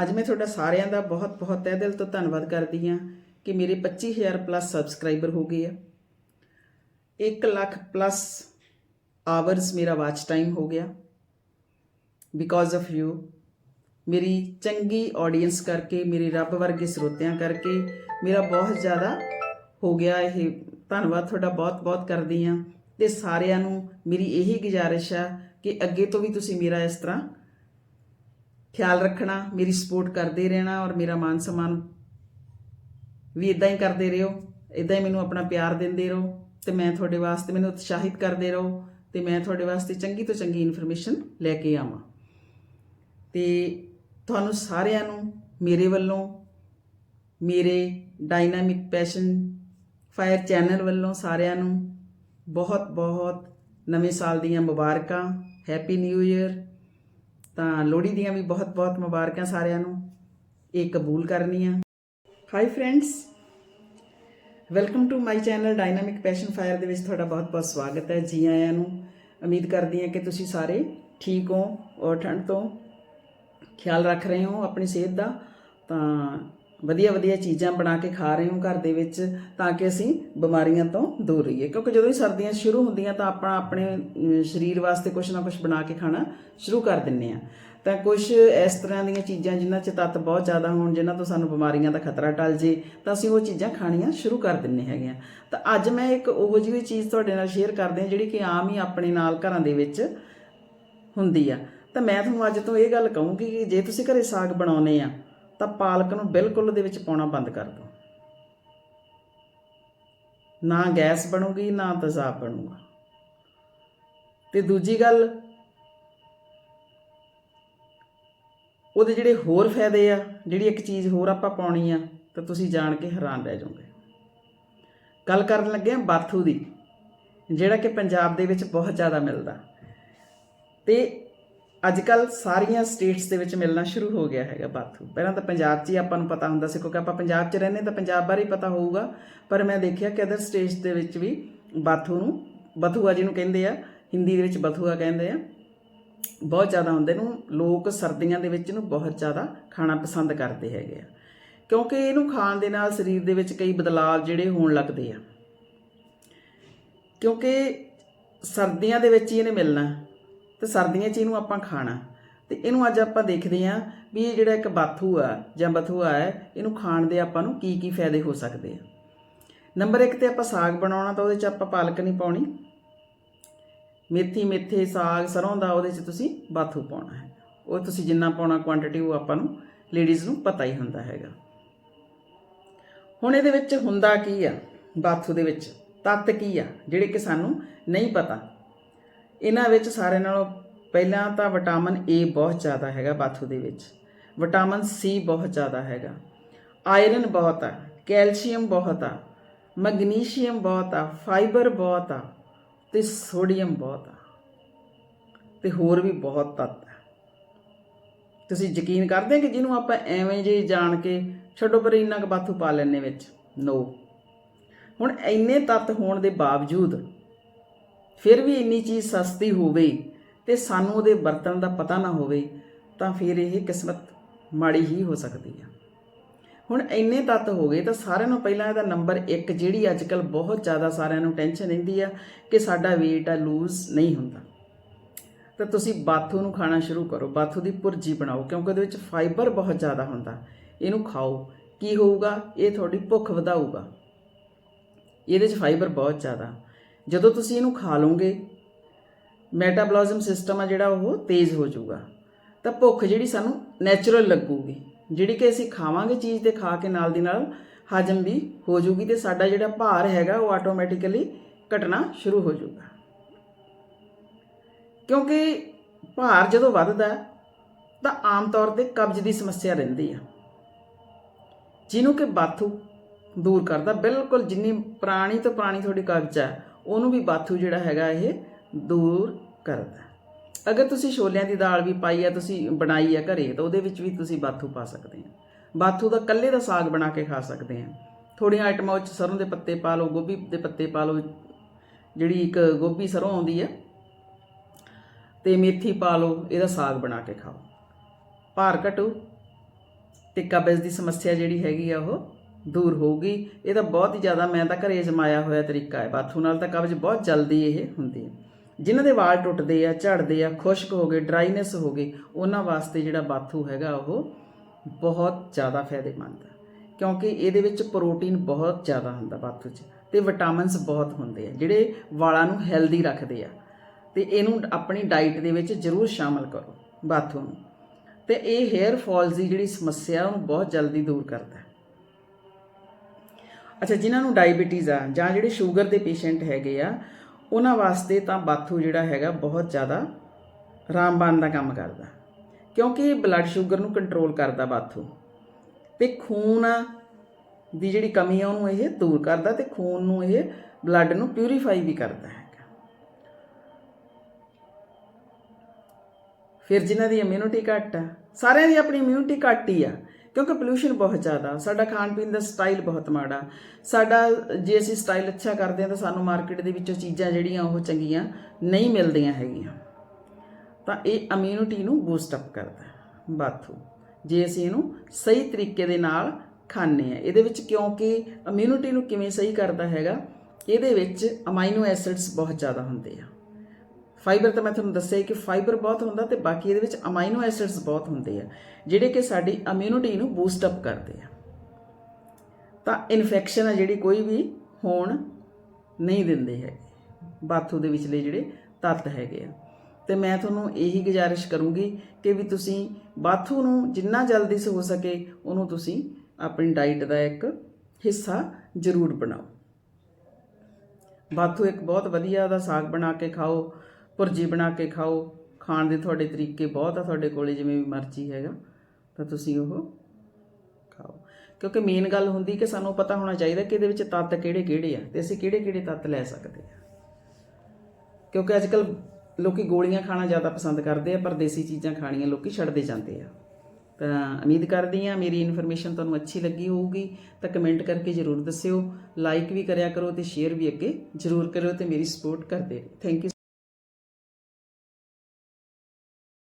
ਅੱਜ ਮੈਂ ਤੁਹਾਡਾ ਸਾਰਿਆਂ ਦਾ ਬਹੁਤ ਬਹੁਤ ਤਹਿ ਦਿਲ ਤੋਂ ਧੰਨਵਾਦ ਕਰਦੀ ਹਾਂ ਕਿ ਮੇਰੇ 25000 ਪਲੱਸ ਸਬਸਕ੍ਰਾਈਬਰ ਹੋ ਗਏ ਆ। 1 ਲੱਖ ਪਲੱਸ ਆਵਰਸ ਮੇਰਾ ਵਾਚ ਟਾਈਮ ਹੋ ਗਿਆ। ਬਿਕੋਜ਼ ਆਫ ਯੂ ਮੇਰੀ ਚੰਗੀ ਆਡੀਅנס ਕਰਕੇ, ਮੇਰੇ ਰੱਬ ਵਰਗੇ ਸਰੋਤਿਆਂ ਕਰਕੇ ਮੇਰਾ ਬਹੁਤ ਜ਼ਿਆਦਾ ਹੋ ਗਿਆ ਇਹ। ਧੰਨਵਾਦ ਤੁਹਾਡਾ ਬਹੁਤ ਬਹੁਤ ਕਰਦੀ ਹਾਂ। ਤੇ ਸਾਰਿਆਂ ਨੂੰ ਮੇਰੀ ਇਹੀ ਗੁਜ਼ਾਰਿਸ਼ ਆ ਕਿ ਅੱਗੇ ਤੋਂ ਵੀ ਤੁਸੀਂ ਮੇਰਾ ਇਸ ਤਰ੍ਹਾਂ ਖਿਆਲ ਰੱਖਣਾ, ਮੇਰੀ ਸਪੋਰਟ ਕਰਦੇ ਰਹਿਣਾ ਔਰ ਮੇਰਾ ਮਾਨ ਸਨਮਾਨ ਵੀ ਇਦਾਂ ਹੀ ਕਰਦੇ ਰਹੋ ਇਦਾਂ ਹੀ ਮੈਨੂੰ ਆਪਣਾ ਪਿਆਰ ਦਿੰਦੇ ਰਹੋ ਤੇ ਮੈਂ ਤੁਹਾਡੇ ਵਾਸਤੇ ਮੈਨੂੰ ਉਤਸ਼ਾਹਿਤ ਕਰਦੇ ਰਹੋ ਤੇ ਮੈਂ ਤੁਹਾਡੇ ਵਾਸਤੇ ਚੰਗੀ ਤੋਂ ਚੰਗੀ ਇਨਫੋਰਮੇਸ਼ਨ ਲੈ ਕੇ ਆਵਾਂ। ਤੇ ਤੁਹਾਨੂੰ ਸਾਰਿਆਂ ਨੂੰ ਮੇਰੇ ਵੱਲੋਂ, ਮੇਰੇ ਡਾਇਨਾਮਿਕ ਪੈਸ਼ਨ ਫਾਇਰ ਚੈਨਲ ਵੱਲੋਂ ਸਾਰਿਆਂ ਨੂੰ ਬਹੁਤ ਬਹੁਤ ਨਵੇਂ ਸਾਲ ਦੀਆਂ ਮੁਬਾਰਕਾਂ ਹੈਪੀ ਨਿਊ ਇਅਰ ਤਾਂ ਲੋਹੜੀ ਦੀਆਂ ਵੀ ਬਹੁਤ ਬਹੁਤ ਮੁਬਾਰਕਾਂ ਸਾਰਿਆਂ ਨੂੰ। ਇਹ ਕਬੂਲ ਕਰਨੀ ਆ। Hi friends welcome to my channel dynamic passion fire ਦੇ ਵਿੱਚ ਤੁਹਾਡਾ ਬਹੁਤ ਬਹੁਤ ਸਵਾਗਤ ਹੈ ਜੀ ਆਇਆਂ ਨੂੰ। ਉਮੀਦ ਕਰਦੀ ਹਾਂ ਕਿ ਤੁਸੀਂ ਸਾਰੇ ਠੀਕ ਹੋ ਔਰ ਠੰਡ ਤੋਂ ਖਿਆਲ ਰੱਖ ਰਹੇ ਹੋ ਆਪਣੀ ਸਿਹਤ ਦਾ। ਤਾਂ ਵਧੀਆ ਵਧੀਆ ਚੀਜ਼ਾਂ ਬਣਾ ਕੇ ਖਾ ਰਹੇ ਹੋ ਘਰ ਦੇ ਵਿੱਚ ਤਾਂ ਕਿ ਅਸੀਂ ਬਿਮਾਰੀਆਂ ਤੋਂ ਦੂਰ ਰਹੀਏ। ਕਿਉਂਕਿ ਜਦੋਂ ਹੀ ਸਰਦੀਆਂ ਸ਼ੁਰੂ ਹੁੰਦੀਆਂ ਤਾਂ ਆਪਾਂ ਆਪਣੇ ਸਰੀਰ ਵਾਸਤੇ ਕੁਝ ਨਾ ਕੁਝ ਬਣਾ ਕੇ ਖਾਣਾ ਸ਼ੁਰੂ ਕਰ ਦਿੰਨੇ ਆ ਤਾਂ ਕੁਝ ਇਸ ਤਰ੍ਹਾਂ ਦੀਆਂ ਚੀਜ਼ਾਂ ਜਿਨ੍ਹਾਂ 'ਚ ਤੱਤ ਬਹੁਤ ਜ਼ਿਆਦਾ ਹੋਣ, ਜਿਨ੍ਹਾਂ ਤੋਂ ਸਾਨੂੰ ਬਿਮਾਰੀਆਂ ਦਾ ਖਤਰਾ ਟਲ ਜੇ, ਤਾਂ ਅਸੀਂ ਉਹ ਚੀਜ਼ਾਂ ਖਾਣੀਆਂ ਸ਼ੁਰੂ ਕਰ ਦਿੰਨੇ ਹੈਗੇ ਆ ਤਾਂ ਅੱਜ ਮੈਂ ਇੱਕ ਉਹੋ ਜਿਹੀ ਚੀਜ਼ ਤੁਹਾਡੇ ਨਾਲ ਸ਼ੇਅਰ ਕਰਦੇ ਹਾਂ, ਜਿਹੜੀ ਕਿ ਆਮ ਹੀ ਆਪਣੇ ਨਾਲ ਘਰਾਂ ਦੇ ਵਿੱਚ ਹੁੰਦੀ ਆ। ਤਾਂ ਮੈਂ ਤੁਹਾਨੂੰ ਅੱਜ ਤੋਂ ਇਹ ਗੱਲ ਕਹੂੰਗੀ ਕਿ ਜੇ ਤੁਸੀਂ ਘਰੇ ਸਾਗ ਬਣਾਉਨੇ ਆ ਤਾਂ ਪਾਲਕ ਨੂੰ ਬਿਲਕੁਲ ਦੇ ਵਿੱਚ ਪਾਉਣਾ ਬੰਦ ਕਰ ਦਿਓ। ਨਾ ਗੈਸ ਬਣੂਗੀ, ਨਾ ਤੇਜ਼ਾਬ ਬਣੂਗਾ। ਤੇ ਦੂਜੀ ਗੱਲ, ਉਹਦੇ ਜਿਹੜੇ ਹੋਰ ਫਾਇਦੇ ਆ, ਜਿਹੜੀ ਇੱਕ ਚੀਜ਼ ਹੋਰ ਆਪਾਂ ਪਾਉਣੀ ਆ, ਤਾਂ ਤੁਸੀਂ ਜਾਣ ਕੇ ਹੈਰਾਨ ਰਹਿ ਜਾਓਗੇ। ਗੱਲ ਕਰਨ ਲੱਗੇ ਆ ਬਾਥੂ ਦੀ, ਜਿਹੜਾ ਕਿ ਪੰਜਾਬ ਦੇ ਵਿੱਚ ਬਹੁਤ ਜ਼ਿਆਦਾ ਮਿਲਦਾ। ਤੇ ਅੱਜ ਕੱਲ ਸਾਰੀਆਂ ਸਟੇਟਸ ਦੇ ਵਿੱਚ ਮਿਲਣਾ ਸ਼ੁਰੂ ਹੋ ਗਿਆ ਹੈਗਾ ਬਾਥੂ। ਪਹਿਲਾਂ ਤਾਂ ਪੰਜਾਬ 'ਚ ਹੀ ਆਪਾਂ ਨੂੰ ਪਤਾ ਹੁੰਦਾ ਸੀ, ਕਿਉਂਕਿ ਆਪਾਂ ਪੰਜਾਬ 'ਚ ਰਹਿੰਦੇ ਤਾਂ ਪੰਜਾਬ ਬਾਰੇ ਹੀ ਪਤਾ ਹੋਊਗਾ। ਪਰ ਮੈਂ ਦੇਖਿਆ ਕਿ ਅਦਰ ਸਟੇਟਸ ਦੇ ਵਿੱਚ ਵੀ ਬਾਥੂ ਨੂੰ ਬਥੂਆ ਜਿਹਨੂੰ ਕਹਿੰਦੇ ਆ, ਹਿੰਦੀ ਦੇ ਵਿੱਚ ਬਥੂਆ ਕਹਿੰਦੇ ਆ, ਬਹੁਤ ਜ਼ਿਆਦਾ ਹੁੰਦੇ ਨੂੰ, ਲੋਕ ਸਰਦੀਆਂ ਦੇ ਵਿੱਚ ਨੂੰ ਬਹੁਤ ਜ਼ਿਆਦਾ ਖਾਣਾ ਪਸੰਦ ਕਰਦੇ ਹੈਗੇ ਆ। ਕਿਉਂਕਿ ਇਹਨੂੰ ਖਾਣ ਦੇ ਨਾਲ ਸਰੀਰ ਦੇ ਵਿੱਚ ਕਈ ਬਦਲਾਅ ਜਿਹੜੇ ਹੋਣ ਲੱਗਦੇ ਆ। ਕਿਉਂਕਿ ਸਰਦੀਆਂ ਦੇ ਵਿੱਚ ਹੀ ਇਹਨੇ ਮਿਲਣਾ। ਤੇ ਸਰਦੀਆਂ 'ਚ ਇਹਨੂੰ ਆਪਾਂ ਖਾਣਾ। ਤੇ ਇਹਨੂੰ ਅੱਜ ਆਪਾਂ ਦੇਖਦੇ ਹਾਂ ਵੀ ਇਹ ਜਿਹੜਾ ਇੱਕ ਬਾਥੂ ਆ ਜਾਂ ਬਥੂਆ ਹੈ, ਇਹਨੂੰ ਖਾਣ ਦੇ ਆਪਾਂ ਨੂੰ ਕੀ ਕੀ ਫਾਇਦੇ ਹੋ ਸਕਦੇ ਆ। ਨੰਬਰ 1 ਤੇ ਆਪਾਂ ਸਾਗ ਬਣਾਉਣਾ ਤਾਂ ਉਹਦੇ 'ਚ ਆਪਾਂ ਪਾਲਕ ਨਹੀਂ ਪਾਉਣੀ। ਮੇਥੀ, ਮੇਥੇ, ਸਾਗ ਸਰੋਂ ਦਾ ਉਹਦੇ 'ਚ ਤੁਸੀਂ ਬਾਥੂ ਪਾਉਣਾ ਹੈ। ਉਹ ਤੁਸੀਂ ਜਿੰਨਾ ਪਾਉਣਾ ਕੁਆਂਟੀਟੀ ਉਹ ਆਪਾਂ ਨੂੰ ਲੇਡੀਜ਼ ਨੂੰ ਪਤਾ ਹੀ ਹੁੰਦਾ ਹੈਗਾ। ਹੁਣ ਇਹਦੇ ਵਿੱਚ ਹੁੰਦਾ ਕੀ ਆ? ਬਾਥੂ ਦੇ ਵਿੱਚ ਤੱਤ ਕੀ ਆ, ਜਿਹੜੇ ਕਿ ਸਾਨੂੰ ਨਹੀਂ ਪਤਾ। ਇਹਨਾਂ ਵਿੱਚ ਸਾਰੇ ਨਾਲੋਂ ਪਹਿਲਾਂ ਤਾਂ ਵਿਟਾਮਿਨ ਏ ਬਹੁਤ ਜ਼ਿਆਦਾ ਹੈਗਾ ਬਾਥੂ ਦੇ ਵਿੱਚ। ਵਿਟਾਮਿਨ ਸੀ ਬਹੁਤ ਜ਼ਿਆਦਾ ਹੈਗਾ। ਆਇਰਨ ਬਹੁਤ ਆ, ਕੈਲਸ਼ੀਅਮ ਬਹੁਤ ਆ, ਮੈਗਨੀਸ਼ੀਅਮ ਬਹੁਤ ਆ, ਫਾਈਬਰ ਬਹੁਤ ਆ ਤੇ ਸੋਡੀਅਮ ਬਹੁਤ ਆ। ਤੇ ਹੋਰ ਵੀ ਬਹੁਤ ਤੱਤ ਆ। ਤੁਸੀਂ ਯਕੀਨ ਕਰਦੇ ਕਿ ਜਿਹਨੂੰ ਆਪਾਂ ਐਵੇਂ ਜੇ ਜਾਣ ਕੇ ਛੱਡੋ ਪਰ ਇੰਨਾ ਕੁ ਬਾਥੂ ਪਾ ਲੈਣੇ ਵਿੱਚ? ਨੋ ਹੁਣ ਇੰਨੇ ਤੱਤ ਹੋਣ ਦੇ ਬਾਵਜੂਦ ਫਿਰ ਵੀ ਇੰਨੀ ਚੀਜ਼ ਸਸਤੀ ਹੋਵੇ ਤੇ ਸਾਨੂੰ ਉਹਦੇ ਵਰਤਣ ਦਾ ਪਤਾ ਨਾ ਹੋਵੇ, ਤਾਂ ਫਿਰ ਇਹ ਕਿਸਮਤ ਮਾੜੀ ਹੀ ਹੋ ਸਕਦੀ ਆ। ਹੁਣ ਇੰਨੇ ਤੱਤ ਹੋ ਗਏ ਤਾਂ ਸਾਰਿਆਂ ਨੂੰ ਪਹਿਲਾਂ ਇਹਦਾ ਨੰਬਰ 1 ਜਿਹੜੀ ਅੱਜਕੱਲ ਬਹੁਤ ਜ਼ਿਆਦਾ ਸਾਰਿਆਂ ਨੂੰ ਟੈਨਸ਼ਨ ਰਹਿੰਦੀ ਆ ਕਿ ਸਾਡਾ weight ਆ ਲੂਜ਼ ਨਹੀਂ ਹੁੰਦਾ। ਤਾਂ ਤੁਸੀਂ ਬਾਥੂ ਨੂੰ ਖਾਣਾ ਸ਼ੁਰੂ ਕਰੋ, ਬਾਥੂ ਦੀ ਭੁਰਜੀ ਬਣਾਓ, ਕਿਉਂਕਿ ਉਹਦੇ ਵਿੱਚ ਫਾਈਬਰ ਬਹੁਤ ਜ਼ਿਆਦਾ ਹੁੰਦਾ। ਇਹਨੂੰ ਖਾਓ। ਕੀ ਹੋਊਗਾ? ਇਹ ਤੁਹਾਡੀ ਭੁੱਖ ਵਧਾਊਗਾ। ਇਹਦੇ 'ਚ ਫਾਈਬਰ ਬਹੁਤ ਜ਼ਿਆਦਾ। ਜਦੋਂ ਤੁਸੀਂ ਇਹਨੂੰ ਖਾ ਲਓਗੇ ਮੈਟਾਬੋਲਿਜ਼ਮ ਸਿਸਟਮ ਆ ਜਿਹੜਾ ਉਹ ਤੇਜ਼ ਹੋ ਜਾਊਗਾ। ਤਾਂ ਭੁੱਖ ਜਿਹੜੀ ਸਾਨੂੰ ਨੈਚੁਰਲ ਲੱਗੂਗੀ। ਜਿਹੜੀ ਕਿ ਅਸੀਂ ਖਾਵਾਂਗੇ ਚੀਜ਼ ਤੇ ਖਾ ਕੇ ਨਾਲ ਦੀ ਨਾਲ ਹਜਮ ਵੀ ਹੋ ਜਾਊਗੀ ਤੇ ਸਾਡਾ ਜਿਹੜਾ ਭਾਰ ਹੈਗਾ ਉਹ ਆਟੋਮੈਟਿਕਲੀ ਘਟਣਾ ਸ਼ੁਰੂ ਹੋ ਜਾਊਗਾ। ਕਿਉਂਕਿ ਭਾਰ ਜਦੋਂ ਵੱਧਦਾ, ਤਾਂ ਆਮ ਤੌਰ ਤੇ ਕਬਜ਼ ਦੀ ਸਮੱਸਿਆ ਰਹਿੰਦੀ ਆ। ਜਿਹਨੂੰ ਕਿ ਬਾਥੂ ਦੂਰ ਕਰਦਾ। ਬਿਲਕੁਲ ਜਿੰਨੀ ਪੁਰਾਣੀ ਤੋਂ ਪੁਰਾਣੀ ਤੁਹਾਡੀ ਕਬਜ਼ ਹੈ ਉਹਨੂੰ ਵੀ ਬਾਥੂ ਜਿਹੜਾ ਹੈਗਾ ਇਹ ਦੂਰ ਕਰਦਾ। ਅਗਰ ਤੁਸੀਂ ਛੋਲਿਆਂ ਦੀ ਦਾਲ ਵੀ ਪਾਈ ਆ, ਤੁਸੀਂ ਬਣਾਈ ਆ ਘਰੇ, ਤਾਂ ਉਹਦੇ ਵਿੱਚ ਵੀ ਤੁਸੀਂ ਬਾਥੂ ਪਾ ਸਕਦੇ ਆ। ਬਾਥੂ ਦਾ ਕੱਲੇ ਦਾ ਸਾਗ ਬਣਾ ਕੇ ਖਾ ਸਕਦੇ ਆ। ਥੋੜੀਆਂ ਆਈਟਮਾਂ ਵਿੱਚ ਸਰੋਂ ਦੇ ਪੱਤੇ ਪਾ ਲਓ, ਗੋਭੀ ਦੇ ਪੱਤੇ ਪਾ ਲਓ, ਜਿਹੜੀ ਇੱਕ ਗੋਭੀ ਸਰੋਂ ਆਉਂਦੀ ਆ, ਤੇ ਮੇਥੀ ਪਾ ਲਓ, ਇਹਦਾ ਸਾਗ ਬਣਾ ਕੇ ਖਾਓ। ਭਾਰ ਘਟੂ, ਤੇ ਕਬਜ਼ ਦੀ ਸਮੱਸਿਆ ਜਿਹੜੀ ਹੈਗੀ ਆ ਉਹ ਦੂਰ ਹੋਊਗੀ। ਇਹ ਤਾਂ ਬਹੁਤ ਹੀ ਜ਼ਿਆਦਾ ਮੈਂ ਤਾਂ ਘਰੇ ਜਮਾਇਆ ਹੋਇਆ ਤਰੀਕਾ ਹੈ। ਬਾਥੂ ਨਾਲ ਤਾਂ ਕਬਜ਼ ਬਹੁਤ ਜਲਦੀ ਇਹ ਹੁੰਦੀ ਹੈ। ਜਿਨ੍ਹਾਂ ਦੇ ਵਾਲ ਟੁੱਟਦੇ ਆ, ਝੜਦੇ ਆ, ਖੁਸ਼ਕ ਹੋ ਗਏ ਡਰਾਈਨੈਸ ਹੋ ਗਈ ਉਹਨਾਂ ਵਾਸਤੇ ਜਿਹੜਾ ਬਾਥੂ ਹੈਗਾ ਉਹ ਬਹੁਤ ਜ਼ਿਆਦਾ ਫਾਇਦੇਮੰਦ ਹੈ। ਕਿਉਂਕਿ ਇਹਦੇ ਵਿੱਚ ਪ੍ਰੋਟੀਨ ਬਹੁਤ ਜ਼ਿਆਦਾ ਹੁੰਦਾ ਬਾਥੂ 'ਚ ਤੇ ਵਿਟਾਮਿਨਸ ਬਹੁਤ ਹੁੰਦੇ ਆ, ਜਿਹੜੇ ਵਾਲਾਂ ਨੂੰ ਹੈਲਦੀ ਰੱਖਦੇ ਆ। ਤੇ ਇਹਨੂੰ ਆਪਣੀ ਡਾਈਟ ਦੇ ਵਿੱਚ ਜ਼ਰੂਰ ਸ਼ਾਮਲ ਕਰੋ ਬਾਥੂ ਨੂੰ। ਤੇ ਇਹ ਹੇਅਰ ਫਾਲਸ ਦੀ ਜਿਹੜੀ ਸਮੱਸਿਆ ਉਹਨੂੰ ਬਹੁਤ ਜਲਦੀ ਦੂਰ ਕਰਦਾ ਅੱਛਾ, ਜਿਨ੍ਹਾਂ ਨੂੰ ਡਾਇਬੀਟੀਜ਼ ਆ ਜਾਂ ਜਿਹੜੇ ਸ਼ੂਗਰ ਦੇ ਪੇਸ਼ੈਂਟ ਹੈਗੇ ਆ, ਉਹਨਾਂ ਵਾਸਤੇ ਤਾਂ ਬਾਥੂ ਜਿਹੜਾ ਹੈਗਾ ਬਹੁਤ ਜ਼ਿਆਦਾ ਰਾਮਬਾਨ ਦਾ ਕੰਮ ਕਰਦਾ। ਕਿਉਂਕਿ ਇਹ ਬਲੱਡ ਸ਼ੂਗਰ ਨੂੰ ਕੰਟਰੋਲ ਕਰਦਾ ਬਾਥੂ। ਤੇ ਖੂਨ ਦੀ ਜਿਹੜੀ ਕਮੀ ਆ, ਉਹਨੂੰ ਇਹ ਦੂਰ ਕਰਦਾ ਤੇ ਖੂਨ ਨੂੰ ਇਹ ਬਲੱਡ ਨੂੰ ਪਿਊਰੀਫਾਈ ਵੀ ਕਰਦਾ ਹੈਗਾ। ਫਿਰ ਜਿਨ੍ਹਾਂ ਦੀ ਇਮਿਊਨਿਟੀ ਘੱਟ ਆ, ਸਾਰਿਆਂ ਦੀ ਆਪਣੀ ਇਮਿਊਨਿਟੀ ਘੱਟ ਹੀ ਆ। ਕਿਉਂਕਿ ਪੋਲੂਸ਼ਨ ਬਹੁਤ ਜ਼ਿਆਦਾ। ਸਾਡਾ ਖਾਣ ਪੀਣ ਦਾ ਸਟਾਈਲ ਬਹੁਤ ਮਾੜਾ। ਸਾਡਾ ਜੇ ਅਸੀਂ ਸਟਾਈਲ ਅੱਛਾ ਕਰਦੇ ਹਾਂ ਤਾਂ ਸਾਨੂੰ ਮਾਰਕੀਟ ਦੇ ਵਿੱਚੋਂ ਚੀਜ਼ਾਂ ਜਿਹੜੀਆਂ ਉਹ ਚੰਗੀਆਂ ਨਹੀਂ ਮਿਲਦੀਆਂ ਹੈਗੀਆਂ। ਤਾਂ ਇਹ ਇਮਿਊਨਿਟੀ ਨੂੰ ਬੂਸਟ ਅਪ ਕਰਦਾ ਬਾਥੂ, ਜੇ ਅਸੀਂ ਇਹਨੂੰ ਸਹੀ ਤਰੀਕੇ ਦੇ ਨਾਲ ਖਾਂਦੇ ਆ ਇਹਦੇ ਵਿੱਚ ਕਿਉਂਕਿ ਇਮਿਊਨਿਟੀ ਨੂੰ ਕਿਵੇਂ ਸਹੀ ਕਰਦਾ ਹੈਗਾ, ਇਹਦੇ ਵਿੱਚ ਅਮਾਈਨੋ ਐਸਿਡਸ ਬਹੁਤ ਜ਼ਿਆਦਾ ਹੁੰਦੇ ਆ। ਫਾਈਬਰ ਤਾਂ ਮੈਂ ਤੁਹਾਨੂੰ ਦੱਸਿਆ ਕਿ ਫਾਈਬਰ ਬਹੁਤ ਹੁੰਦਾ ਤੇ ਬਾਕੀ ਇਹਦੇ ਵਿੱਚ ਅਮਾਈਨੋ ਐਸਿਡਸ ਬਹੁਤ ਹੁੰਦੇ ਆ, ਜਿਹੜੇ ਕਿ ਸਾਡੀ ਇਮਿਊਨਿਟੀ ਨੂੰ ਬੂਸਟ ਅਪ ਕਰਦੇ ਆ। ਤਾਂ ਇਨਫੈਕਸ਼ਨ ਆ ਜਿਹੜੀ ਕੋਈ ਵੀ ਹੋਣ ਨਹੀਂ ਦਿੰਦੇ ਹੈ ਬਾਥੂ ਦੇ ਵਿਚਲੇ ਜਿਹੜੇ ਤੱਤ ਹੈਗੇ ਆ। ਤੇ ਮੈਂ ਤੁਹਾਨੂੰ ਇਹੀ ਗੁਜ਼ਾਰਿਸ਼ ਕਰੂੰਗੀ ਕਿ ਵੀ ਤੁਸੀਂ ਬਾਥੂ ਨੂੰ ਜਿੰਨਾ ਜਲਦੀ ਸੇ ਹੋ ਸਕੇ ਉਹਨੂੰ ਤੁਸੀਂ ਆਪਣੀ ਡਾਈਟ ਦਾ ਇੱਕ ਹਿੱਸਾ ਜ਼ਰੂਰ ਬਣਾਓ। ਬਾਥੂ ਇੱਕ ਬਹੁਤ ਵਧੀਆ ਦਾ ਸਾਗ ਬਣਾ ਕੇ ਖਾਓ ਭੁਰਜੀ ਬਣਾ ਕੇ ਖਾਓ। ਖਾਣ ਦੇ ਤੁਹਾਡੇ ਤਰੀਕੇ ਬਹੁਤ ਆ ਤੁਹਾਡੇ ਕੋਲੇ, ਜਿਵੇਂ ਵੀ ਮਰਜ਼ੀ ਹੈਗਾ। ਤਾਂ ਤੁਸੀਂ ਉਹ ਖਾਓ। ਕਿਉਂਕਿ ਮੇਨ ਗੱਲ ਹੁੰਦੀ ਕਿ ਸਾਨੂੰ ਪਤਾ ਹੋਣਾ ਚਾਹੀਦਾ ਕਿ ਇਹਦੇ ਵਿੱਚ ਤੱਤ ਕਿਹੜੇ ਕਿਹੜੇ ਆ ਤੇ ਅਸੀਂ ਕਿਹੜੇ ਕਿਹੜੇ ਤੱਤ ਲੈ ਸਕਦੇ ਆ। ਕਿਉਂਕਿ ਅੱਜ ਕੱਲ ਲੋਕੀ ਗੋਲੀਆਂ ਖਾਣਾ ਜ਼ਿਆਦਾ ਪਸੰਦ ਕਰਦੇ ਆ, ਪਰ ਦੇਸੀ ਚੀਜ਼ਾਂ ਖਾਣੀਆਂ ਲੋਕੀ ਛੱਡਦੇ ਜਾਂਦੇ ਆ। ਤਾਂ ਉਮੀਦ ਕਰਦੀ ਆ ਮੇਰੀ ਇਨਫੋਰਮੇਸ਼ਨ ਤੁਹਾਨੂੰ ਅੱਛੀ ਲੱਗੀ ਹੋਊਗੀ, ਤਾਂ ਕਮੈਂਟ ਕਰਕੇ ਜਰੂਰ ਦੱਸਿਓ। ਲਾਈਕ ਵੀ ਕਰਿਆ ਕਰੋ ਤੇ ਸ਼ੇਅਰ ਵੀ ਅੱਗੇ ਜਰੂਰ ਕਰਿਓ ਤੇ ਮੇਰੀ ਸਪੋਰਟ ਕਰਦੇ ਥੈਂਕ ਯੂ